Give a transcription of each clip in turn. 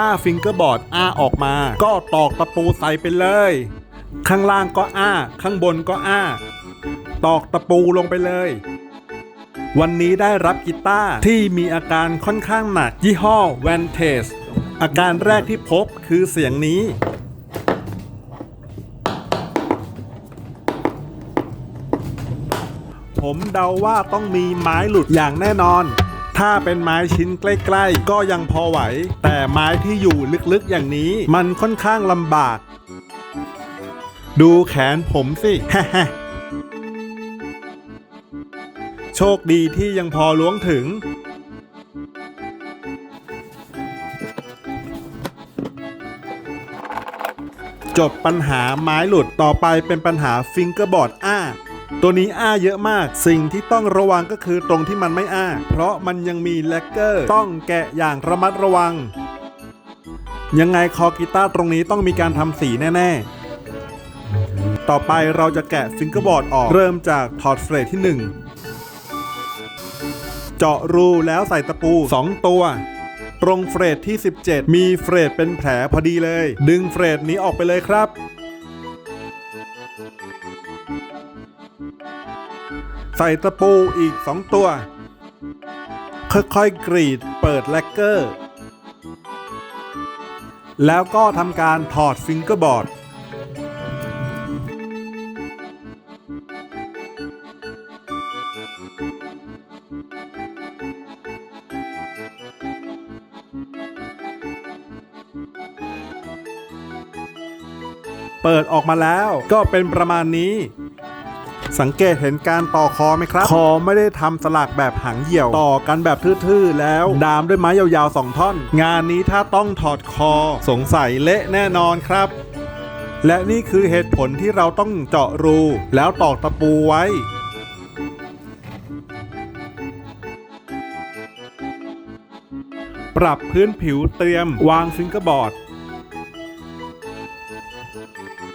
ถ้าฟิงเกอร์บอร์ดอ้าออกมา ก็ตอกตะปูใส่ไปเลย ข้างล่างก็อ้า ข้างบนก็อ้า ตอกตะปูลงไปเลย วันนี้ได้รับกีตาร์ที่มีอาการค่อนข้างหนักยี่ห้อ Vantage อาการแรกที่พบคือเสียงนี้ผมเดาว่าต้องมีไม้หลุดอย่างแน่นอน ถ้าเป็นไม้ชิ้นใกล้ๆ ก็ยังพอไหว แต่ไม้ที่อยู่ลึกๆอย่างนี้มันค่อนข้างลำบาก ดูแขนผมสิโชคดีที่ยังพอล้วงถึง จบปัญหาไม้หลุดต่อไปเป็นปัญหาฟิงเกอร์บอร์ดอ้า ตัวนี้อ้าเยอะมาก สิ่งที่ต้องระวังก็คือตรงที่มันไม่อ้า เพราะมันยังมีแลกเกอร์ ต้องแกะอย่างระมัดระวัง ยังไงคอกีตาร์ตรงนี้ต้องมีการทำสีแน่ ๆ ต่อไปเราจะแกะฟิงเกอร์บอร์ดออก เริ่มจากถอดเฟรทที่ 1 เจาะรูแล้วใส่ตะปู 2 ตัว ตรงเฟรทที่ 17 มีเฟรทเป็นแผลพอดีเลย ดึงเฟรทนี้ออกไปเลยครับ ใส่ตะปูอีก 2 ตัว ค่อยๆกรีดเปิดแลกเกอร์ แล้วก็ทำการถอดฟิงเกอร์บอร์ดเปิดออกมาแล้วก็เป็นประมาณนี้ สังเกตเห็นการต่อคอไหมครับ คอไม่ได้ทำสลักแบบหางเหี่ยว ต่อกันแบบทื่อๆแล้ว ดามด้วยไม้ยาวๆสองท่อน งานนี้ถ้าต้องถอดคอ สงสัยเละแน่นอนครับและนี่คือเหตุผลที่เราต้องเจาะรู แล้วตอกตะปูไว้ ปรับพื้นผิวเตรียม วางฟิงเกอร์บอร์ด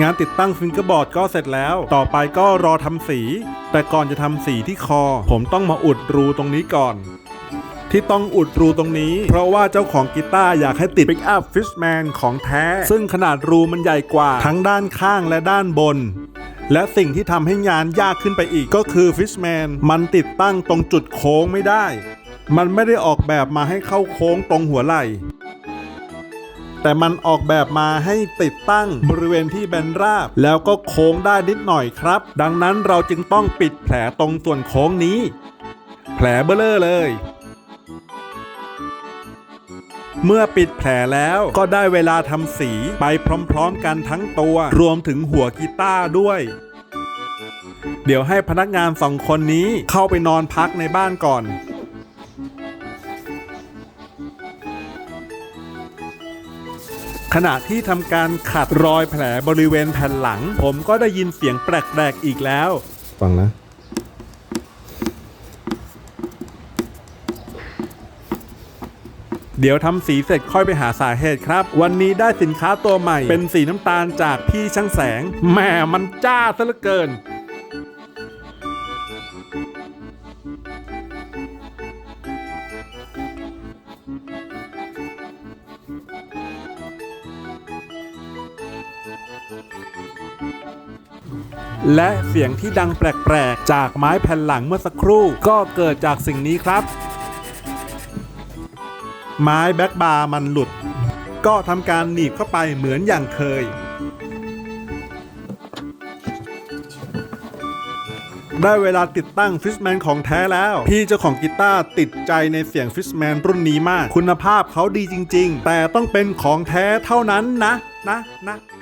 งานติดตั้งฟิงเกอร์บอร์ดก็เสร็จแล้ว ต่อไปก็รอทำสี แต่ก่อนจะทำสีที่คอ ผมต้องมาอุดรูตรงนี้ก่อน ที่ต้องอุดรูตรงนี้ เพราะว่าเจ้าของกีตาร์อยากให้ติด Pick Up Fishman ของแท้ ซึ่งขนาดรูมันใหญ่กว่า ทั้งด้านข้างและด้านบนและสิ่งที่ทำให้งานยากขึ้นไปอีกก็คือ Fishman มันติดตั้งตรงจุดโค้งไม่ได้ มันไม่ได้ออกแบบมาให้เข้าโค้งตรงหัวไหล่ แต่มันออกแบบมาให้ติดตั้งบริเวณที่แบนราบ แล้วก็โค้งได้นิดหน่อยครับ ดังนั้นเราจึงต้องปิดแผลตรงส่วนโค้งนี้ แผลเบลอเลย เมื่อปิดแผลแล้วก็ได้เวลาทำสีไปพร้อมๆกันทั้งตัว รวมถึงหัวกีตาร์ด้วยเดี๋ยวให้พนักงานสองคนนี้เข้าไปนอนพักในบ้านก่อน ขณะที่ทำการขัดรอยแผลบริเวณแผ่นหลัง ผมก็ได้ยินเสียงแปลกๆอีกแล้ว ฟังนะ เดี๋ยวทำสีเสร็จค่อยไปหาสาเหตุครับ วันนี้ได้สินค้าตัวใหม่ เป็นสีน้ำตาลจากพี่ช่างแสงแหม่มันจ้าซะเหลือเกิน และเสียงที่ดังแปลกๆ จากไม้แผ่นหลังเมื่อสักครู่ ก็เกิดจากสิ่งนี้ครับ ไม้แบ็กบาร์มันหลุด ก็ทำการหนีบเข้าไปเหมือนอย่างเคย ได้เวลาติดตั้งฟิชแมนของแท้แล้ว พี่เจ้าของกีตาร์ติดใจในเสียงฟิชแมนรุ่นนี้มาก คุณภาพเขาดีจริง ๆ แต่ต้องเป็นของแท้เท่านั้นนะ นะนะนะนะ